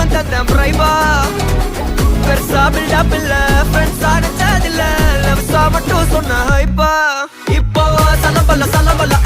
தெய்வம் தந்த பிரைவா. பெருசா பில்டப் இல்ல ஃப்ரெண்ட்ஸ் அடிச்சதில்ல லவ் சா மட்டும் சொன்ன ஹைப்பா இப்போ சலபல சலபல